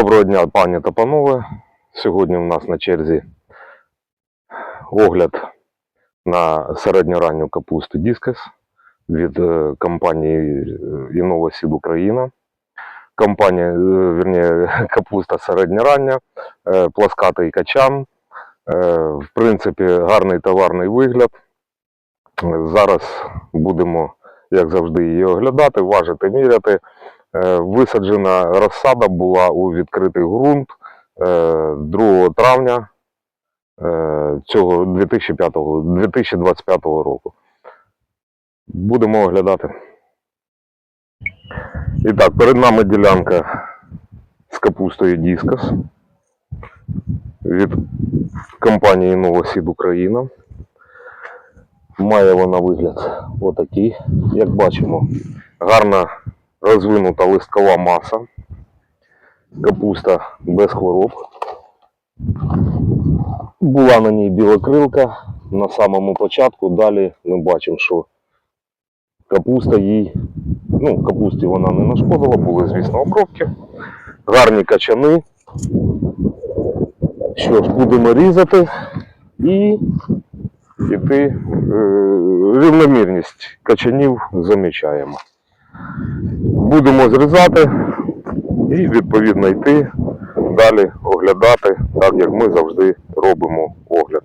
Доброго дня, пані та панове. Сьогодні у нас на черзі огляд на середньоранню капусту Діскес від е, компанії Innova Seed Україна. Компанія, е, вірні, капуста середньорання, е, пласкатий качан. Е, В принципі, гарний товарний вигляд. Е, Зараз будемо, як завжди, її оглядати, важити, міряти. Е, Висаджена розсада була у відкритий ґрунт е, 2 травня е, цього 2005, 2025 року. Будемо оглядати. І так, перед нами ділянка з капустою Діскас від компанії Новосід Україна. Має вона вигляд отакий. Як бачимо, гарна розвинута листкова маса, капуста без хвороб. Була на ній білокрилка на самому початку. Далі ми бачимо, що капуста їй, ну, капусті вона не нашкодила, були, звісно, обробки. Гарні качани. Що ж, будемо різати і іти е, рівномірність качанів замічаємо. Будемо зрізати і відповідно йти далі оглядати, так як ми завжди робимо огляд.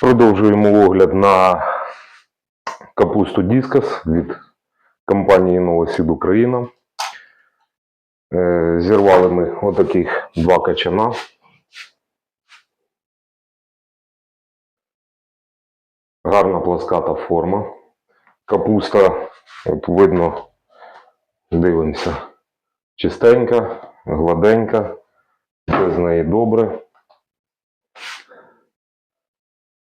Продовжуємо огляд на капусту Діскас від компанії Новосід Україна. Е, Зірвали ми отаких два качана. Гарна пласката форма. Капуста, от видно, дивимося, чистенька, гладенька, все з неї добре.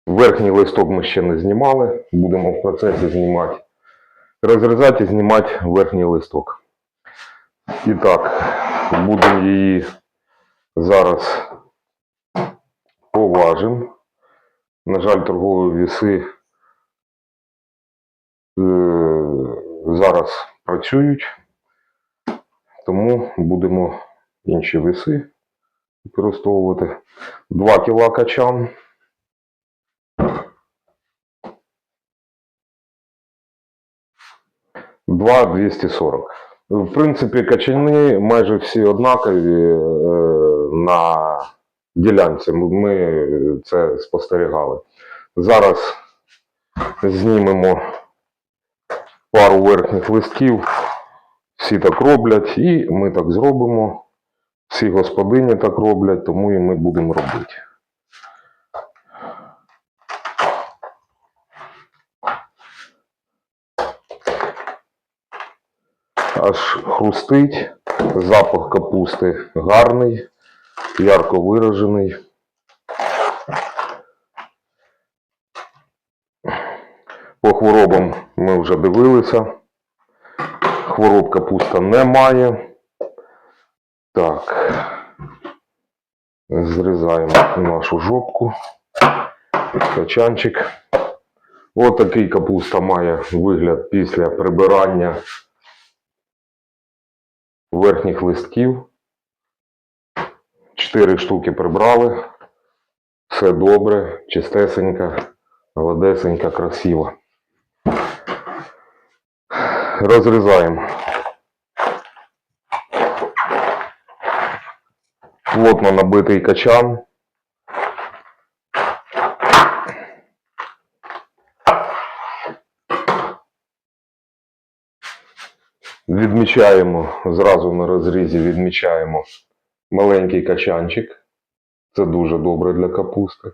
Верхній листок ми ще не знімали, будемо в процесі знімати. Розрізати і знімати верхній листок. І так, будемо її зараз поважимо. На жаль, торгові віси зараз працюють, тому будемо інші веси використовувати. 2 кіла качан. Два 240. В принципі, качани майже всі однакові е, на ділянці. Ми це спостерігали. Зараз знімемо пару верхніх листків. Всі так роблять, і ми так зробимо. Всі господині так роблять, тому і ми будемо робити. Аж хрустить, запах капусти гарний, ярко виражений. Хворобам ми вже дивилися. Хвороб капуста немає. Так. Зрізаємо нашу жопку. Качанчик. Ось такий капуста має вигляд після прибирання верхніх листків. Чотири штуки прибрали. Все добре, чистесенька, гладесенька, красиво. Розрізаємо. Плотно набитий качан. Відмічаємо зразу на розрізі відмічаємо маленький качанчик. Це дуже добре для капусти.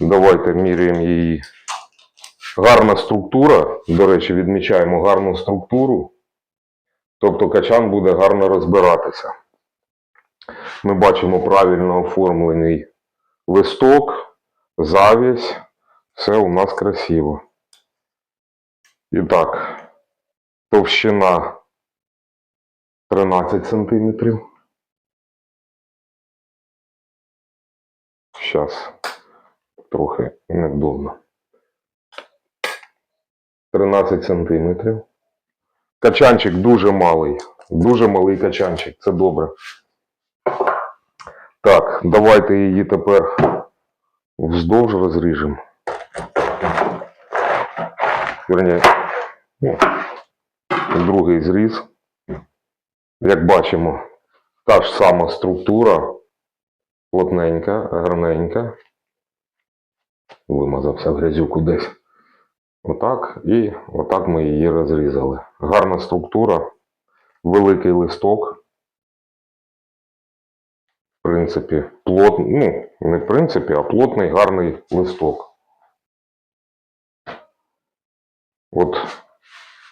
Давайте міряємо її. Гарна структура. До речі, відмічаємо гарну структуру. Тобто качан буде гарно розбиратися. Ми бачимо правильно оформлений листок, завість. Все у нас красиво. І так, товщина 13 сантиметрів. Зараз трохи невдобно. 13 сантиметрів. Качанчик дуже малий. Дуже малий качанчик, це добре. Так, давайте її тепер вздовж розріжемо. Верні, другий зріз. Як бачимо, та ж сама структура, плотненька, гарненька. Вимазався грязюку десь. Отак, і отак ми її розрізали. Гарна структура, великий листок. В принципі, плот, ну, не в принципі, а плотний гарний листок. От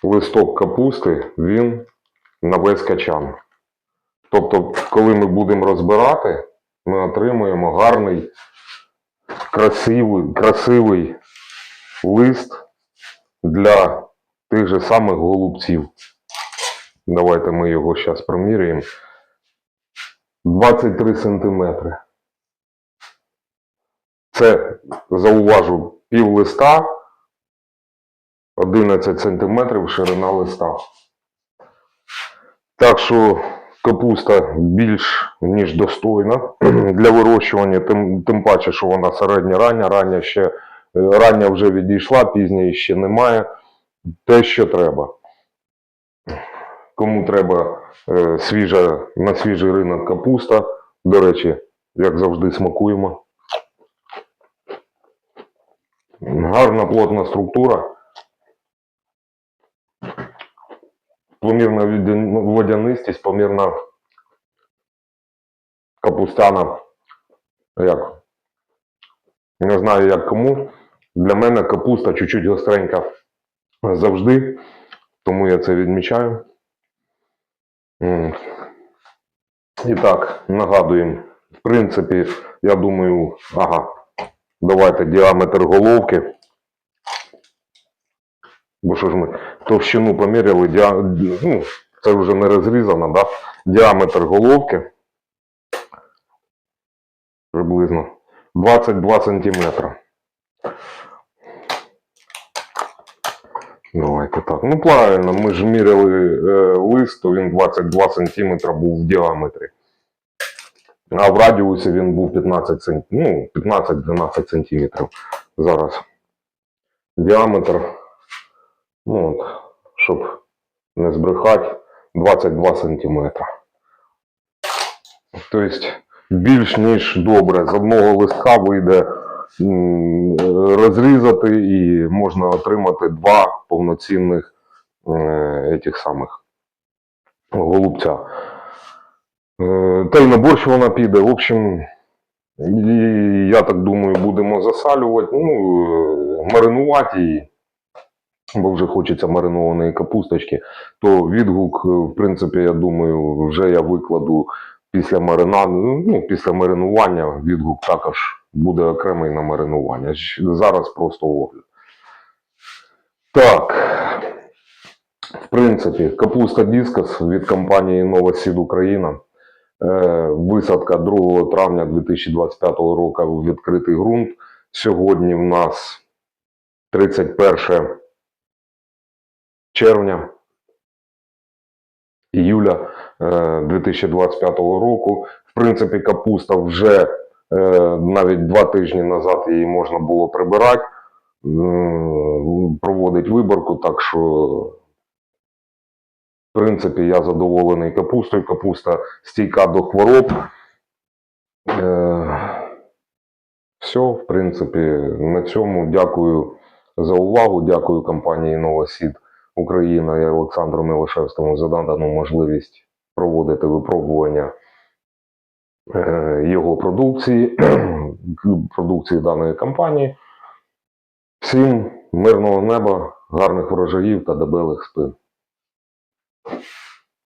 листок капусти, він на весь качан. Тобто, коли ми будемо розбирати, ми отримуємо гарний, красивий, красивий лист для тих же самих голубців. Давайте ми його зараз проміряємо. 23 сантиметри. Це, зауважу, пів листа, 11 сантиметрів ширина листа. Так що капуста більш ніж достойна для вирощування, тим, тим паче, що вона середня рання, рання ще рання вже відійшла, пізня ще немає. Те, що треба. Кому треба е, свіжа, на свіжий ринок капуста, до речі, як завжди смакуємо. Гарна плотна структура. Помірна водянистість, помірна капустяна. Як? Не знаю, як кому. Для мене капуста чуть-чуть гостренька завжди, тому я це відмічаю. І так, нагадуємо. В принципі, я думаю, ага, давайте діаметр головки. Бо що ж ми товщину поміряли, діа... ну, це вже не розрізано, да? діаметр головки приблизно 22 сантиметра. Давайте так. Ну правильно, ми ж міряли е, лист, то він 22 сантиметра був в діаметрі. А в радіусі він був 15 см, ну, 15-12 сантиметрів зараз. Діаметр, ну от, щоб не збрехати, 22 сантиметра. Тобто більш ніж добре. З одного листка вийде розрізати і можна отримати два повноцінних е, этих самих голубця. Е, Та й на борщ вона піде. В общем, я так думаю, будемо засалювати, ну, е, маринувати її, бо вже хочеться маринованої капусточки. То відгук, е, в принципі, я думаю, вже я викладу після маринаду, ну, після маринування відгук також буде окремий на маринування. Зараз просто огляд. Так. В принципі, капуста Діскас від компанії Nova Seed Україна. Е, Висадка 2 травня 2025 року у відкритий ґрунт. Сьогодні в нас 31 червня, іюля е, 2025 року. В принципі, капуста вже е, навіть два тижні назад її можна було прибирати, проводить виборку, так що в принципі, я задоволений капустою. Капуста стійка до хвороб. Е, все, в принципі, на цьому дякую за увагу. Дякую компанії Новосід Україна і Олександру Милошевському за надану можливість проводити випробування е, його продукції, продукції даної компанії. Всім мирного неба, гарних врожаїв та дебелих спин.